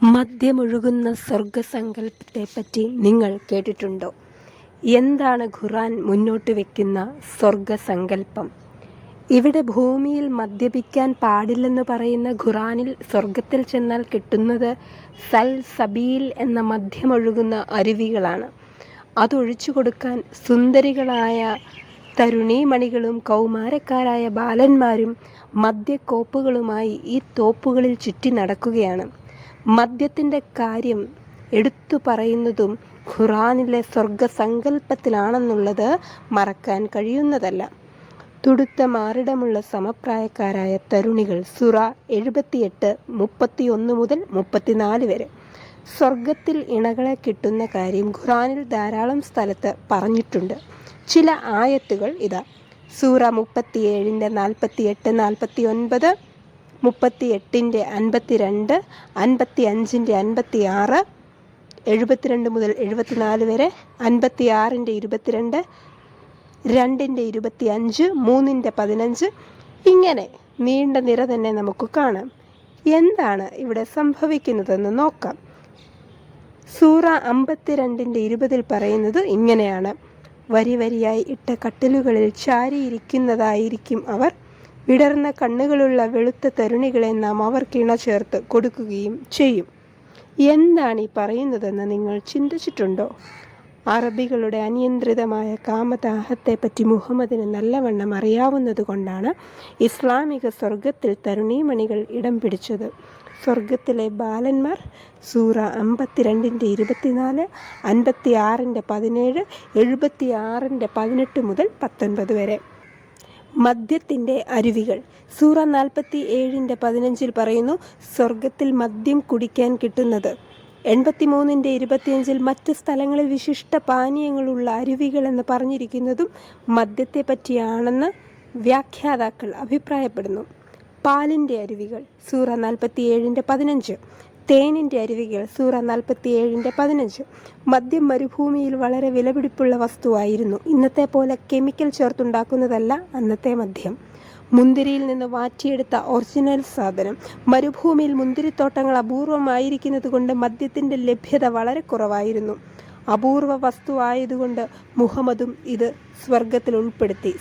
മദ്യമൊഴുകുന്ന സ്വർഗസങ്കല്പത്തെപ്പറ്റി നിങ്ങൾ കേട്ടിട്ടുണ്ടോ? എന്താണ് ഖുറാൻ മുന്നോട്ട് വെക്കുന്ന സ്വർഗസങ്കല്പം? ഇവിടെ ഭൂമിയിൽ മദ്യപിക്കാൻ പാടില്ലെന്ന് പറയുന്ന ഖുറാനിൽ സ്വർഗത്തിൽ ചെന്നാൽ കിട്ടുന്നത് സൽ സബീൽ എന്ന മദ്യമൊഴുകുന്ന അരുവികളാണ്. അതൊഴിച്ചു കൊടുക്കാൻ സുന്ദരികളായ തരുണീമണികളും കൗമാരക്കാരായ ബാലന്മാരും മദ്യക്കോപ്പുകളുമായി ഈ തോപ്പുകളിൽ ചുറ്റി നടക്കുകയാണ്. മദ്യത്തിന്റെ കാര്യം എടുത്തു പറയുന്നതും ഖുറാനിലെ സ്വർഗസങ്കല്പത്തിലാണെന്നുള്ളത് മറക്കാൻ കഴിയുന്നതല്ല. തുടുത്ത മാറിടമുള്ള സമപ്രായക്കാരായ തരുണികൾ സുറ എഴുപത്തിയെട്ട് മുപ്പത്തിയൊന്ന് മുതൽ മുപ്പത്തിനാല് വരെ. സ്വർഗത്തിൽ ഇണകളെ കിട്ടുന്ന കാര്യം ഖുറാനിൽ ധാരാളം സ്ഥലത്ത് പറഞ്ഞിട്ടുണ്ട്. ചില ആയത്തുകൾ ഇതാ. സൂറ മുപ്പത്തിയേഴിന്റെ നാൽപ്പത്തിയെട്ട് നാൽപ്പത്തി ഒൻപത് മുപ്പത്തി എട്ടിന്റെ അൻപത്തി രണ്ട് അൻപത്തി അഞ്ചിന്റെ അൻപത്തി ആറ് എഴുപത്തിരണ്ട് മുതൽ എഴുപത്തിനാല് വരെ അൻപത്തി ആറിന്റെ ഇരുപത്തിരണ്ട് രണ്ടിന്റെ ഇരുപത്തി അഞ്ച് മൂന്നിന്റെ പതിനഞ്ച്. ഇങ്ങനെ നീണ്ട നിര തന്നെ നമുക്ക് കാണാം. എന്താണ് ഇവിടെ സംഭവിക്കുന്നതെന്ന് നോക്കാം. സൂറ അമ്പത്തിരണ്ടിന്റെ ഇരുപതിൽ പറയുന്നത് ഇങ്ങനെയാണ്. വരി വരിയായി ഇട്ട കട്ടിലുകളിൽ ചാരിയിരിക്കുന്നതായിരിക്കും അവർ. വിടർന്ന കണ്ണുകളുള്ള വെളുത്ത തരുണികളെ നാം അവർക്കിണ ചേർത്ത് കൊടുക്കുകയും ചെയ്യും. എന്താണ് ഈ പറയുന്നതെന്ന് നിങ്ങൾ ചിന്തിച്ചിട്ടുണ്ടോ? അറബികളുടെ അനിയന്ത്രിതമായ കാമദാഹത്തെപ്പറ്റി മുഹമ്മദിന് നല്ലവണ്ണം അറിയാവുന്നതുകൊണ്ടാണ് ഇസ്ലാമിക സ്വർഗത്തിൽ തരുണീമണികൾ ഇടം പിടിച്ചത്. സ്വർഗത്തിലെ ബാലന്മാർ സൂറ അമ്പത്തിരണ്ടിന്റെ ഇരുപത്തിനാല് അൻപത്തി ആറിന്റെ പതിനേഴ് എഴുപത്തി ആറിന്റെ പതിനെട്ട് മുതൽ പത്തൊൻപത് വരെ. മദ്യത്തിന്റെ അരുവികൾ. സൂറ നാൽപ്പത്തി ഏഴിന്റെ പതിനഞ്ചിൽ പറയുന്നു സ്വർഗത്തിൽ മദ്യം കുടിക്കാൻ കിട്ടുന്നത്. എൺപത്തിമൂന്നിന്റെ ഇരുപത്തിയഞ്ചിൽ മറ്റ് സ്ഥലങ്ങളിൽ വിശിഷ്ട പാനീയങ്ങളുള്ള അരുവികൾ എന്ന് പറഞ്ഞിരിക്കുന്നതും മദ്യത്തെ പറ്റിയാണെന്ന് വ്യാഖ്യാതാക്കൾ അഭിപ്രായപ്പെടുന്നു. പാലിന്റെ അരുവികൾ. സൂറ നാൽപ്പത്തി ഏഴിന്റെ പതിനഞ്ച്. തേനിന്റെ അരുവികൾ സൂറ നാൽപ്പത്തി ഏഴിന്റെ പതിനഞ്ച്. മദ്യം മരുഭൂമിയിൽ വളരെ വിലപിടിപ്പുള്ള വസ്തുവായിരുന്നു. ഇന്നത്തെ പോലെ കെമിക്കൽ ചേർത്തുണ്ടാക്കുന്നതല്ല അന്നത്തെ മദ്യം. മുന്തിരിയിൽ നിന്ന് വാറ്റിയെടുത്ത ഒറിജിനൽ സാധനം. മരുഭൂമിയിൽ മുന്തിരിത്തോട്ടങ്ങൾ അപൂർവമായിരിക്കുന്നത് കൊണ്ട് മദ്യത്തിന്റെ ലഭ്യത വളരെ കുറവായിരുന്നു. അപൂർവ വസ്തുവായതുകൊണ്ട് മുഹമ്മദും ഇത് സ്വർഗത്തിൽ ഉൾപ്പെടുത്തി.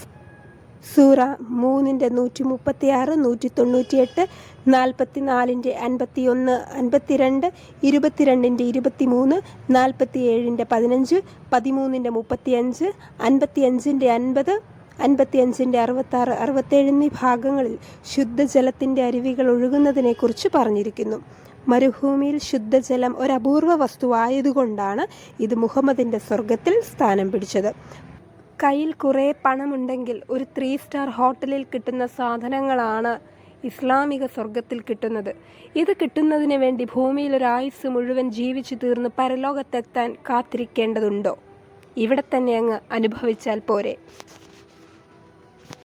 സൂറ മൂന്നിന്റെ നൂറ്റി മുപ്പത്തി ആറ് നൂറ്റി തൊണ്ണൂറ്റിയെട്ട് നാൽപ്പത്തി നാലിന്റെ അൻപത്തി ഒന്ന് അൻപത്തിരണ്ട് ഇരുപത്തിരണ്ടിന്റെ ഇരുപത്തി മൂന്ന് നാൽപ്പത്തി ഏഴിന്റെ പതിനഞ്ച് പതിമൂന്നിന്റെ മുപ്പത്തിയഞ്ച് അൻപത്തിയഞ്ചിന്റെ അൻപത് അൻപത്തിയഞ്ചിന്റെ അറുപത്താറ് അറുപത്തേഴ് എന്നീ ഭാഗങ്ങളിൽ ശുദ്ധജലത്തിന്റെ അരുവികൾ ഒഴുകുന്നതിനെക്കുറിച്ച് പറഞ്ഞിരിക്കുന്നു. മരുഭൂമിയിൽ ശുദ്ധജലം ഒരു അപൂർവ വസ്തുവായതുകൊണ്ടാണ് ഇത് മുഹമ്മദിന്റെ സ്വർഗത്തിൽ സ്ഥാനം പിടിച്ചത്. കയ്യിൽ കുറേ പണമുണ്ടെങ്കിൽ ഒരു ത്രീ സ്റ്റാർ ഹോട്ടലിൽ കിട്ടുന്ന സാധനങ്ങളാണ് ഇസ്ലാമിക സ്വർഗത്തിൽ കിട്ടുന്നത്. ഇത് കിട്ടുന്നതിന് വേണ്ടി ഭൂമിയിൽ ഒരു ആയുസ് മുഴുവൻ ജീവിച്ചു തീർന്ന് പരലോകത്തെത്താൻ കാത്തിരിക്കേണ്ടതുണ്ടോ? ഇവിടെ തന്നെ അങ്ങ് അനുഭവിച്ചാൽ പോരെ.